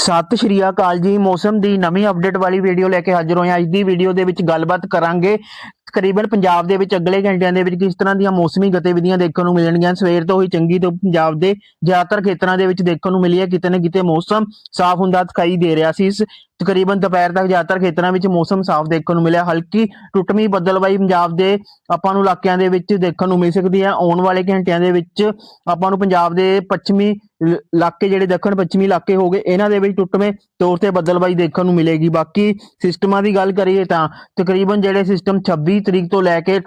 ਸਤਿ ਸ਼੍ਰੀ ਅਕਾਲ ਜੀ। ਮੌਸਮ ਦੀ ਨਵੀਂ ਅਪਡੇਟ ਵਾਲੀ ਵੀਡੀਓ ਲੈ ਕੇ ਹਾਜ਼ਰ ਹੋਏ ਹਾਂ ਅੱਜ ਦੀ ਵੀਡੀਓ ਦੇ ਵਿੱਚ ਗੱਲਬਾਤ ਕਰਾਂਗੇ। ਤਕਰੀਬਨ ਪੰਜਾਬ ਦੇ ਵਿੱਚ ਅਗਲੇ ਘੰਟਿਆਂ ਦੇ ਵਿੱਚ ਕਿਸ ਤਰ੍ਹਾਂ ਦੀਆਂ ਮੌਸਮੀ ਗਤੀਵਿਧੀਆਂ ਦੇਖਣ ਨੂੰ ਮਿਲਣਗੀਆਂ। ਸਵੇਰ ਤੋਂ ਹੀ ਚੰਗੀ ਤੋਂ ਪੰਜਾਬ ਦੇ ਜ਼ਿਆਦਾਤਰ ਖੇਤਰਾਂ ਦੇ ਵਿੱਚ ਦੇਖਣ ਨੂੰ ਮਿਲੀ ਹੈ। ਕਿਤੇ ਨਾ ਕਿਤੇ ਮੌਸਮ ਸਾਫ਼ ਹੁੰਦਾ ਦਿਖਾਈ ਦੇ ਰਿਹਾ ਸੀ। ਇਸ ਤਕਰੀਬਨ ਦੁਪਹਿਰ ਤੱਕ ਜ਼ਿਆਦਾਤਰ ਖੇਤਰਾਂ ਵਿੱਚ ਮੌਸਮ ਸਾਫ਼ ਦੇਖਣ ਨੂੰ ਮਿਲਿਆ। ਹਲਕੀ ਟੁੱਟਵੀਂ ਬੱਦਲਵਾਈ ਪੰਜਾਬ ਦੇ ਆਪਾਂ ਨੂੰ ਇਲਾਕਿਆਂ ਦੇ ਵਿੱਚ ਦੇਖਣ ਨੂੰ ਮਿਲ ਸਕਦੀ ਹੈ। ਆਉਣ ਵਾਲੇ ਘੰਟਿਆਂ ਦੇ ਵਿੱਚ ਆਪਾਂ ਨੂੰ ਪੰਜਾਬ ਦੇ ਪੱਛਮੀ ਇਲਾਕੇ ਜਿਹੜੇ ਦੱਖਣ ਪੱਛਮੀ ਇਲਾਕੇ ਹੋ ਗਏ, ਇਹਨਾਂ ਦੇ ਵਿੱਚ ਟੁੱਟਵੇਂ ਤੌਰ ਤੇ ਬੱਦਲਬਾਈ ਦੇਖਣ ਨੂੰ ਮਿਲੇਗੀ। ਬਾਕੀ ਸਿਸਟਮਾਂ ਦੀ ਗੱਲ ਕਰੀਏ ਤਾਂ ਤਕਰੀਬਨ ਜਿਹੜੇ ਸਿਸਟਮ 26 ਤਰੀਕ ਤੋਂ ਲੈ ਕੇ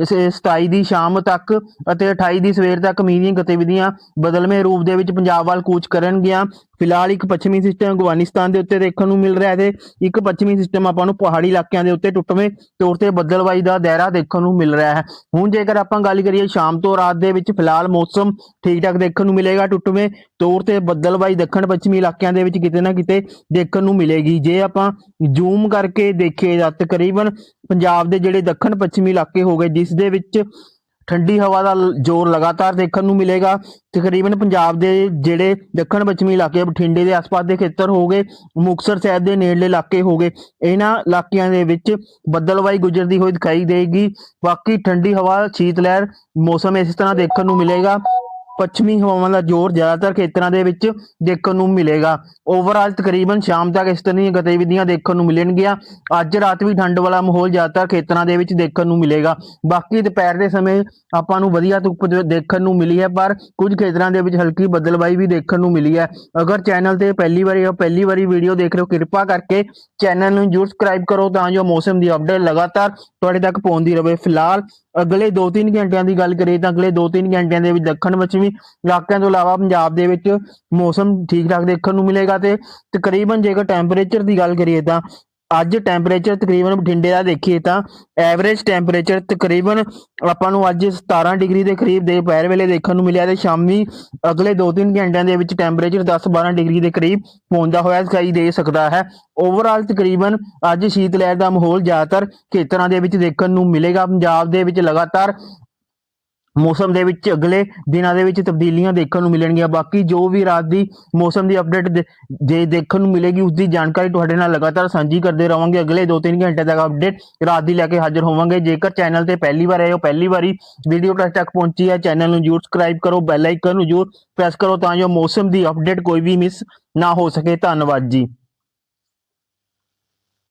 ਇਸ 27 ਦੀ ਸ਼ਾਮ ਤੱਕ ਅਤੇ 28 ਦੀ ਸਵੇਰ ਤੱਕ ਮੀਂਹ ਦੀਆਂ ਗਤੀਵਿਧੀਆਂ ਬਦਲਵੇਂ ਰੂਪ ਦੇ ਵਿੱਚ ਪੰਜਾਬ ਵੱਲ ਕੂਚ ਕਰਨਗੀਆਂ। ਫਿਲਹਾਲ ਇੱਕ ਪੱਛਮੀ ਸਿਸਟਮ ਅਫਗਾਨਿਸਤਾਨ ਦੇ ਉੱਤੇ ਦੇਖਣ ਨੂੰ ਮਿਲ ਰਿਹਾ ਹੈ ਤੇ ਇੱਕ ਪੱਛਮੀ ਸਿਸਟਮ ਆਪਾਂ ਨੂੰ ਪਹਾੜੀ ਇਲਾਕਿਆਂ ਦੇ ਉੱਤੇ ਟੁੱਟਵੇਂ ਤੌਰ ਤੇ ਬੱਦਲਬਾਈ ਦਾ ਦਾਇਰਾ ਦੇਖਣ ਨੂੰ ਮਿਲ ਰਿਹਾ ਹੈ। ਹੁਣ ਜੇਕਰ ਆਪਾਂ ਗੱਲ ਕਰੀਏ ਸ਼ਾਮ ਤੋਂ ਰਾਤ ਦੇ ਵਿੱਚ, ਫਿਲਹਾਲ ਮੌਸਮ ਠੀਕ ਠਾਕ ਦੇਖਣ ਨੂੰ ਮਿਲੇਗਾ। ਟੁੱਟਵੇਂ ਤੌਰ ਤੇ ਬੱਦਲਬਾਈ ਦੱਖਣ ਪੱਛਮੀ ਇਲਾਕਿਆਂ ਦੇ ਵਿੱਚ ਕਿਤੇ ਨਾ ਕਿਤੇ ਦੇਖਣ ਨੂੰ ਮਿਲੇਗੀ। ਜੇ ਆਪਾਂ ਜ਼ੂਮ ਕਰਕੇ ਦੇਖੀਏ ਤਾਂ ਤਕਰੀਬਨ ਪੰਜਾਬ ਦੇ ਜਿਹੜੇ ਦੱਖਣ ਪੱਛਮੀ ਇਲਾਕੇ ਹੋ ਗਏ, ਜਿਸ ਦੇ ਵਿੱਚ ਠੰਡੀ ਹਵਾ ਦਾ ਜ਼ੋਰ ਲਗਾਤਾਰ ਦੇਖਣ ਨੂੰ ਮਿਲੇਗਾ। ਤਕਰੀਬਨ ਪੰਜਾਬ ਦੇ ਜਿਹੜੇ ਦੱਖਣ ਪੱਛਮੀ ਇਲਾਕੇ ਬਠਿੰਡੇ ਦੇ ਆਸ-ਪਾਸ ਦੇ ਖੇਤਰ ਹੋ ਗਏ, ਮੁਕਤਸਰ ਸਾਹਿਬ ਦੇ ਨੇੜਲੇ ਇਲਾਕੇ ਹੋ ਗਏ, ਇਹਨਾਂ ਇਲਾਕਿਆਂ ਦੇ ਵਿੱਚ ਬੱਦਲਵਾਈ ਗੁਜ਼ਰਦੀ ਹੋਈ ਦਿਖਾਈ ਦੇਗੀ ਬਾਕੀ ਠੰਡੀ ਹਵਾ ਸ਼ੀਤ ਲਹਿਰ ਮੌਸਮ ਇਸ ਤਰ੍ਹਾਂ ਦੇਖਣ ਨੂੰ ਮਿਲੇਗਾ। ਪੱਛਮੀ ਹਵਾਵਾਂ ਦਾ ਜ਼ੋਰ ਜ਼ਿਆਦਾਤਰ ਖੇਤਰਾਂ ਦੇ ਵਿੱਚ ਦੇਖਣ ਨੂੰ ਮਿਲੇਗਾ। ਓਵਰਆਲ ਤਕਰੀਬਨ ਸ਼ਾਮ ਤੱਕ ਇਸ ਤਰ੍ਹਾਂ ਦੀਆਂ ਗਤੀਵਿਧੀਆਂ ਦੇਖਣ ਨੂੰ ਮਿਲਣਗੀਆਂ। ਅੱਜ ਰਾਤ ਵੀ ਠੰਡ ਵਾਲਾ ਮਾਹੌਲ ਜ਼ਿਆਦਾਤਰ ਖੇਤਰਾਂ ਦੇ ਵਿੱਚ ਦੇਖਣ ਨੂੰ ਮਿਲੇਗਾ। ਬਾਕੀ ਦੁਪਹਿਰ ਦੇ ਸਮੇਂ ਆਪਾਂ ਨੂੰ ਵਧੀਆ ਧੁੱਪ ਦੇਖਣ ਨੂੰ ਮਿਲੀ ਹੈ, ਪਰ ਕੁਝ ਖੇਤਰਾਂ ਦੇ ਵਿੱਚ ਹਲਕੀ ਬਦਲਵਾਈ ਵੀ ਦੇਖਣ ਨੂੰ ਮਿਲੀ ਹੈ। ਅਗਰ ਚੈਨਲ ਤੇ ਪਹਿਲੀ ਵਾਰੀ ਜਾਂ ਪਹਿਲੀ ਵਾਰੀ ਵੀਡੀਓ ਦੇਖ ਰਹੇ ਹੋ, ਕਿਰਪਾ ਕਰਕੇ ਚੈਨਲ ਨੂੰ ਜਰੂਰ ਸਬਸਕ੍ਰਾਈਬ ਕਰੋ ਤਾਂ ਜੋ ਮੌਸਮ ਦੀ ਅਪਡੇਟ ਲਗਾਤਾਰ ਤੁਹਾਡੇ ਤੱਕ ਪਹੁੰਚਦੀ ਰਹੇ। ਫਿਲਹਾਲ ਅਗਲੇ 2-3 ਘੰਟਿਆਂ ਦੀ ਗੱਲ ਕਰੀਏ ਤਾਂ ਅਗਲੇ 2-3 ਘੰਟਿਆਂ ਦੇ ਵਿੱਚ ਦੱਖਣ ਪੱਛਮੀ ਇਲਾਕਿਆਂ ਤੋਂ ਇਲਾਵਾ ਪੰਜਾਬ ਦੇ ਵਿੱਚ ਮੌਸਮ ਠੀਕ ਠਾਕ ਦੇਖਣ ਨੂੰ ਮਿਲੇਗਾ ਤੇ ਤਕਰੀਬਨ ਜੇਕਰ ਟੈਂਪਰੇਚਰ ਦੀ ਗੱਲ ਕਰੀਏ ਤਾਂ ਅੱਜ ਟੈਂਪਰੇਚਰ ਤਕਰੀਬਨ ਬਠਿੰਡੇ ਦਾ ਦੇਖੀਏ ਤਾਂ ਐਵਰੇਜ ਟੈਂਪਰੇਚਰ ਤਕਰੀਬਨ ਆਪਾਂ ਨੂੰ ਅੱਜ 17 ਡਿਗਰੀ ਦੇ ਕਰੀਬ ਦੇ ਦੁਪਹਿਰ ਵੇਲੇ ਦੇਖਣ ਨੂੰ ਮਿਲਿਆ ਤੇ ਸ਼ਾਮੀ ਅਗਲੇ 2-3 ਘੰਟਿਆਂ ਦੇ ਵਿੱਚ ਟੈਂਪਰੇਚਰ 10-12 ਡਿਗਰੀ ਦੇ ਕਰੀਬ ਪਹੁੰਚਦਾ ਹੋਇਆ ਦਿਖਾਈ ਦੇ ਸਕਦਾ ਹੈ। ਓਵਰਆਲ ਤਕਰੀਬਨ ਅੱਜ ਸ਼ੀਤ ਲਹਿਰ ਦਾ ਮਾਹੌਲ ਜ਼ਿਆਦਾਤਰ ਖੇਤਰਾਂ ਦੇ ਵਿੱਚ ਦੇਖਣ ਨੂੰ ਮਿਲੇਗਾ। ਪੰਜਾਬ ਦੇ ਵਿੱਚ ਲਗਾਤਾਰ ਮੌਸਮ ਦੇ ਵਿੱਚ ਅਗਲੇ ਦਿਨਾਂ ਦੇ ਵਿੱਚ ਤਬਦੀਲੀਆਂ ਦੇਖਣ ਨੂੰ ਮਿਲਣਗੀਆਂ। ਬਾਕੀ ਜੋ ਵੀ ਰਾਤ ਦੀ ਮੌਸਮ ਦੀ ਅਪਡੇਟ ਜੇ ਦੇਖਣ ਨੂੰ ਮਿਲੇਗੀ ਉਸ ਦੀ ਜਾਣਕਾਰੀ ਤੁਹਾਡੇ ਨਾਲ ਲਗਾਤਾਰ ਸਾਂਝੀ ਕਰਦੇ ਰਵਾਂਗੇ। ਅਗਲੇ 2-3 ਘੰਟੇ ਤੱਕ ਅਪਡੇਟ ਰਾਤ ਦੀ ਲੈ ਕੇ ਹਾਜ਼ਰ ਹੋਵਾਂਗੇ। ਜੇਕਰ ਚੈਨਲ ਤੇ ਪਹਿਲੀ ਵਾਰ ਆਏ ਹੋ, ਪਹਿਲੀ ਵਾਰੀ ਵੀਡੀਓ ਤੁਹਾਡੇ ਤੱਕ ਪਹੁੰਚੀ ਹੈ ਚੈਨਲ ਨੂੰ ਜਰੂਰ ਸਬਸਕ੍ਰਾਈਬ ਕਰੋ ਬੈਲ ਆਈਕਨ ਨੂੰ ਜਰੂਰ ਪ੍ਰੈਸ ਕਰੋ, ਤਾਂ ਜੋ ਮੌਸਮ ਦੀ ਅਪਡੇਟ ਕੋਈ ਵੀ ਮਿਸ ਨਾ ਹੋ ਸਕੇ। ਧੰਨਵਾਦ ਜੀ।